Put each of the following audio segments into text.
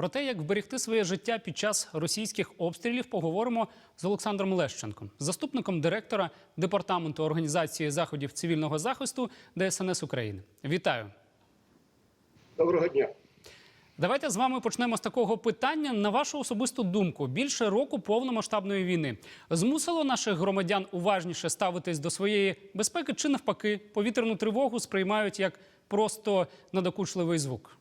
Про те, як вберегти своє життя під час російських обстрілів, поговоримо з Олександром Лещенком, заступником директора департаменту організації заходів цивільного захисту ДСНС України. Вітаю! Доброго дня. Давайте з вами почнемо з такого питання. На вашу особисту думку, більше року повномасштабної війни змусило наших громадян уважніше ставитись до своєї безпеки чи навпаки повітряну тривогу сприймають як просто надокучливий звук.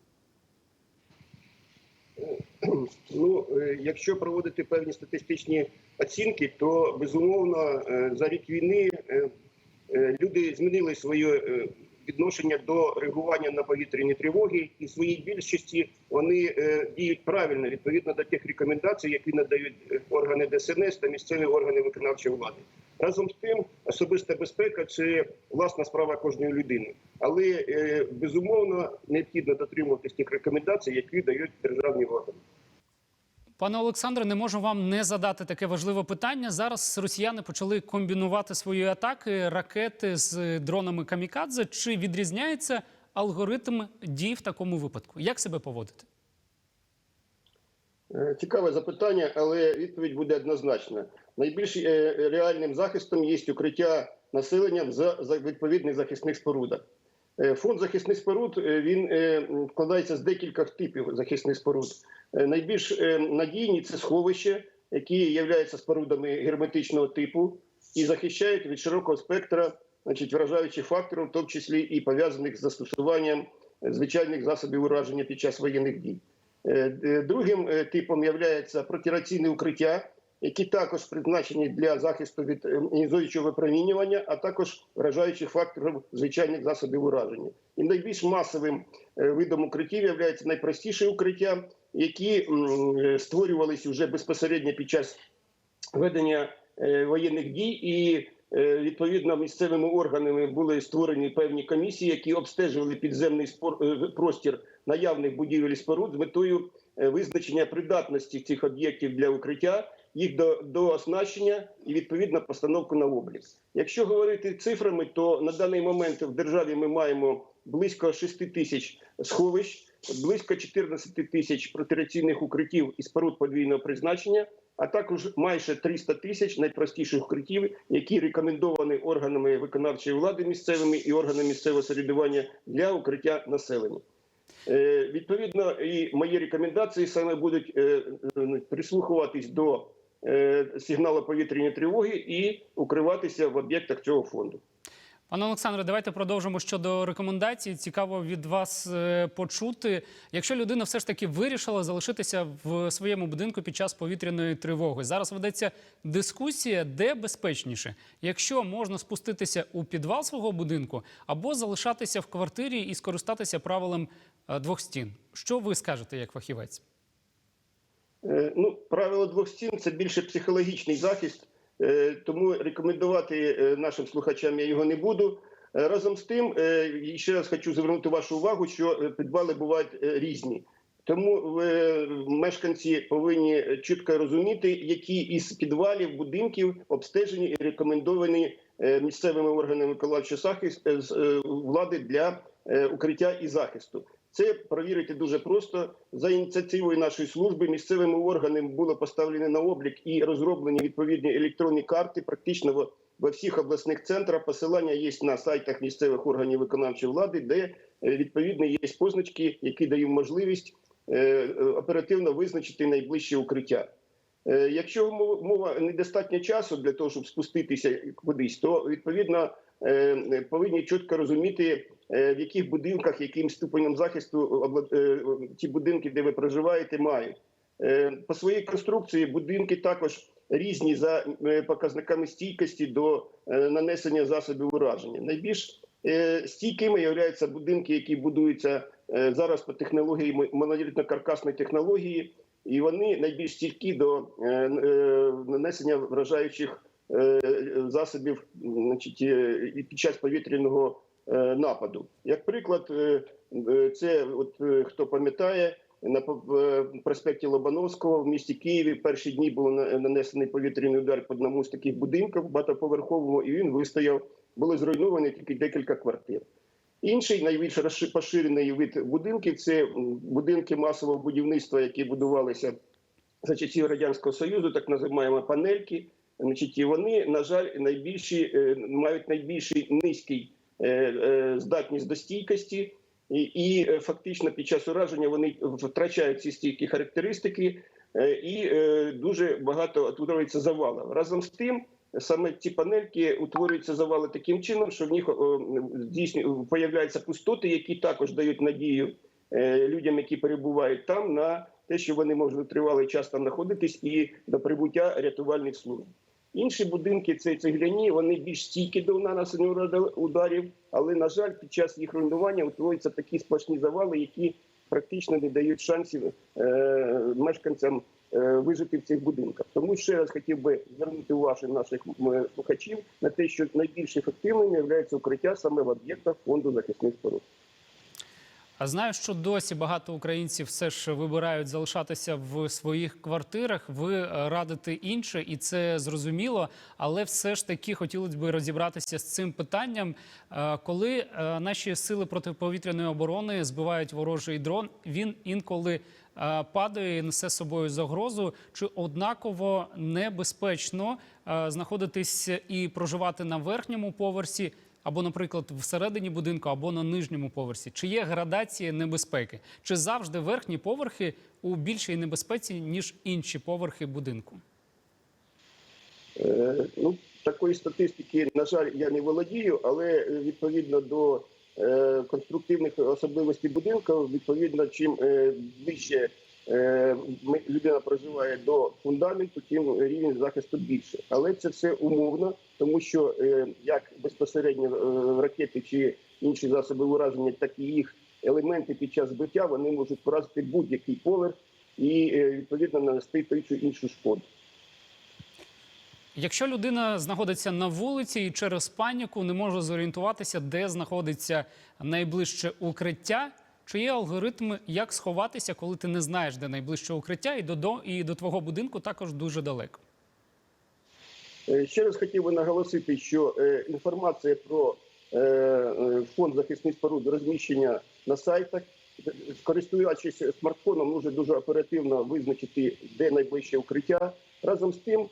Ну, е, якщо проводити певні статистичні оцінки, то безумовно е, за рік війни е, люди змінили своє відношення до реагування на повітряні тривоги, і в своїй більшості вони діють правильно відповідно до тих рекомендацій, які надають органи ДСНС та місцеві органи виконавчої влади. Разом з тим, особиста безпека це власна справа кожної людини, але безумовно необхідно дотримуватись тих рекомендацій, які дають державні органи. Пане Олександре, не можу вам не задати таке важливе питання. Зараз росіяни почали комбінувати свої атаки, ракети з дронами камікадзе. Чи відрізняється алгоритм дій в такому випадку? Як себе поводити? Е, Цікаве запитання, але відповідь буде однозначна. Найбільш е, реальним захистом є укриття населення в відповідних захисних спорудах. Е, Фонд захисних споруд е, він е, складається з декількох типів захисних споруд. Найбільш надійні це сховища, які являються спорудами герметичного типу і захищають від широкого спектра значить, вражаючих факторів, в тому числі і пов'язаних з застосуванням звичайних засобів ураження під час воєнних дій. Другим типом є протираційне укриття, які також призначені для захисту від е, іонізуючого випромінювання, а також вражаючих факторів звичайних засобів ураження. І найбільш масовим е, видом укриттів є найпростіше укриття, які е, створювалися вже безпосередньо під час ведення е, воєнних дій, і відповідно місцевими органами були створені певні комісії, які обстежували підземний спор- простір наявних будівель і споруд з метою визначення придатності цих об'єктів для укриття, їх до, до оснащення і відповідно постановку на облік. Якщо говорити цифрами, то на даний момент в державі ми маємо близько 6 тисяч сховищ, близько 14 тисяч протираційних укриттів і споруд подвійного призначення, а також майже 300 тисяч найпростіших укриттів, які рекомендовані органами виконавчої влади місцевими і органами місцевого самоврядування для укриття населення. Е, Відповідно, і мої рекомендації саме будуть е, е, прислухуватись до е, сигналу повітряної тривоги і укриватися в об'єктах цього фонду. Пане Олександре, давайте продовжимо щодо рекомендацій. Цікаво від вас е, почути. Якщо людина все ж таки вирішила залишитися в своєму будинку під час повітряної тривоги, зараз ведеться дискусія, де безпечніше, якщо можна спуститися у підвал свого будинку або залишатися в квартирі і скористатися правилом е, двох стін. Що ви скажете як фахівець? Е, Ну, правило двох стін це більше психологічний захист, е, тому рекомендувати е, нашим слухачам я його не буду. Разом з тим, ще раз хочу звернути вашу увагу, що підвали бувають різні. Тому мешканці повинні чітко розуміти, які із підвалів будинків обстежені і рекомендовані місцевими органами е, влади для укриття і захисту. Це провірити дуже просто за ініціативою нашої служби. Місцевими органами було поставлено на облік і розроблені відповідні електронні карти. Практично во, всіх обласних центрах посилання є на сайтах місцевих органів виконавчої влади, де е, відповідно є позначки, які дають можливість е, е, оперативно визначити найближче укриття. Якщо мова- недостатньо часу для того, щоб спуститися кудись, то відповідно повинні чітко розуміти, в яких будинках, яким ступенем захисту обла- е, ті будинки, де ви проживаєте, мають. Е, По своїй конструкції будинки також різні за е, показниками стійкості до е, нанесення засобів ураження. Найбільш е, стійкими являються будинки, які будуються е, зараз по технології мо- монолітно-каркасної технології, і вони найбільш стійкі до е, е, нанесення вражаючих е, засобів значить, е, під час повітряного е, нападу. Як приклад, е, е, це от е, хто пам'ятає. На е, проспекті Лобановського в місті Києві перші дні був на- нанесений повітряний удар по одному з таких будинків багатоповерховому, і він вистояв. Були зруйновані тільки декілька квартир. Інший найбільш поширений вид будинків це будинки масового будівництва, які будувалися за часів радянського союзу, так називаємо панельки. Значить, вони, на жаль, найбільші е, мають найбільший низький е, е, здатність до стійкості, і, і е, фактично під час ураження вони втрачають ці стійкі характеристики, е, і е, дуже багато утворюється завалів. Разом з тим, саме ці панельки утворюються завали таким чином, що в них дійсно появляються пустоти, які також дають надію е, людям, які перебувають там, на те, що вони можуть тривалий час там знаходитись, і до прибуття рятувальних служб. Інші будинки це цегляні, вони більш стійкі до нанесення удар- ударів, але на жаль, під час їх руйнування утворюються такі сплошні завали, які практично не дають шансів е, мешканцям е, вижити в цих будинках. Тому ще раз хотів би звернути увагу наших слухачів на те, що найбільш ефективним є укриття саме в об'єктах фонду захисних споруд. А знаю, що досі багато українців все ж вибирають залишатися в своїх квартирах. Ви е, радите інше, і це зрозуміло. Але все ж таки хотілося б розібратися з цим питанням. Е, Коли е, наші сили протиповітряної оборони збивають ворожий дрон, він інколи падає і несе собою загрозу. Чи однаково небезпечно знаходитись і проживати на верхньому поверсі? Або, наприклад, всередині будинку, або на нижньому поверсі? Чи є градація небезпеки? Чи завжди верхні поверхи у більшій небезпеці, ніж інші поверхи будинку? Е, Ну, такої статистики, на жаль, я не володію, але е, відповідно до е, конструктивних особливостей будинку, відповідно, чим е, е, ми- людина проживає до фундаменту, тим рівень захисту більше. Але це все умовно, тому що е, як безпосередньо е, ракети чи інші засоби ураження, так і їх елементи під час збиття вони можуть поразити будь-який поверх і е, відповідно нанести той чи іншу шкоду. Якщо людина знаходиться на вулиці і через паніку не може зорієнтуватися, де знаходиться найближче укриття, чи є алгоритми, як сховатися, коли ти не знаєш, де найближче укриття, і до, і до твого будинку також дуже далеко? Е, Ще раз хотів би наголосити, що е, інформація про е, фонд захисних споруд розміщення на сайтах. Користуючись смартфоном, може дуже оперативно визначити, де найближче укриття. Разом з тим,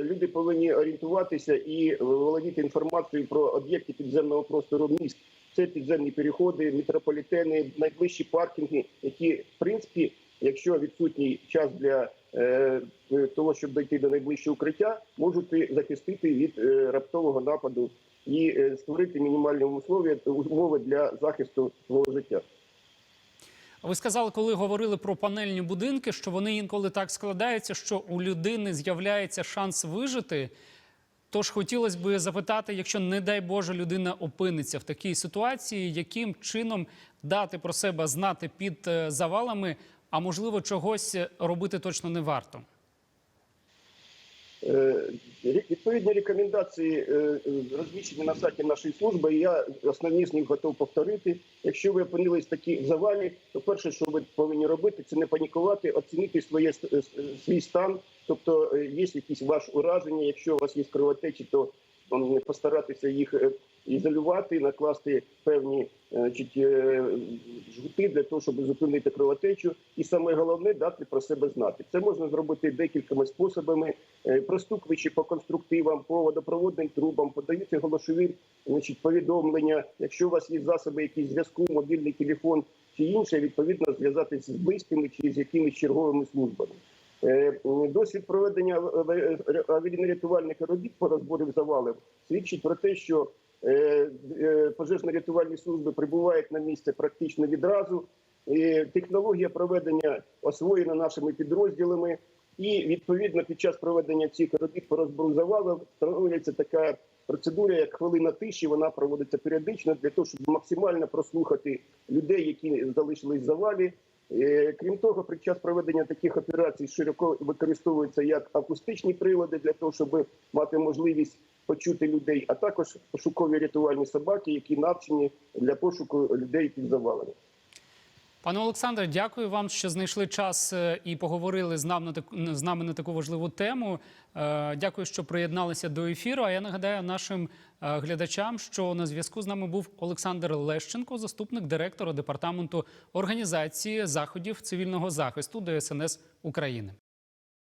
люди повинні орієнтуватися і володіти інформацією про об'єкти підземного простору міст. Це підземні переходи, метрополітени, найближчі паркінги, які в принципі, якщо відсутній час для е, е, того, щоб дійти до найближчого укриття, можуть захистити від е, раптового нападу і створити мінімальні умови, умови для захисту свого життя. Ви сказали, коли говорили про панельні будинки, що вони інколи так складаються, що у людини з'являється шанс вижити. Тож хотілося б запитати, якщо, не дай Боже, людина опиниться в такій ситуації, яким чином дати про себе знати під е, завалами, а можливо, чогось робити точно не варто. Е, Відповідні рекомендації е, е, розміщені на сайті нашої служби. і Я основні з них готов повторити. Якщо ви опинились такі в завалі, то перше, що ви повинні робити, це не панікувати, оцінити своє с- свій стан. Тобто, е, є якісь ваші ураження. Якщо у вас є кровотечі, то постаратися їх ізолювати, накласти певні е, е, жгути для того, щоб зупинити кровотечу. І саме головне дати про себе знати. Це можна зробити декількома способами. Е, простукуючи по конструктивам, по водопроводним трубам, подаючи голосові значить, повідомлення. Якщо у вас є засоби якісь зв'язку, мобільний телефон чи інше, відповідно зв'язатися з близькими чи з якимись черговими службами. Досвід проведення аве- аварійно-рятувальних робіт по розбору завалів свідчить про те, що пожежно-рятувальні служби прибувають на місце практично відразу. Технологія проведення освоєна нашими підрозділами. І відповідно під час проведення цих робіт по розбору завалів встановлюється така процедура, як хвилина тиші. Вона проводиться періодично для того, щоб максимально прослухати людей, які залишились в завалі. Е, Крім того, під час проведення таких операцій широко використовуються як акустичні прилади для того, щоб мати можливість почути людей, а також пошукові рятувальні собаки, які навчені для пошуку людей під завалами. Пане Олександре, дякую вам, що знайшли час е, і поговорили з нами на таку з нами на таку важливу тему. Е, Дякую, що приєдналися до ефіру. А я нагадаю нашим е, глядачам, що на зв'язку з нами був Олександр Лещенко, заступник директора департаменту організації заходів цивільного захисту ДСНС України.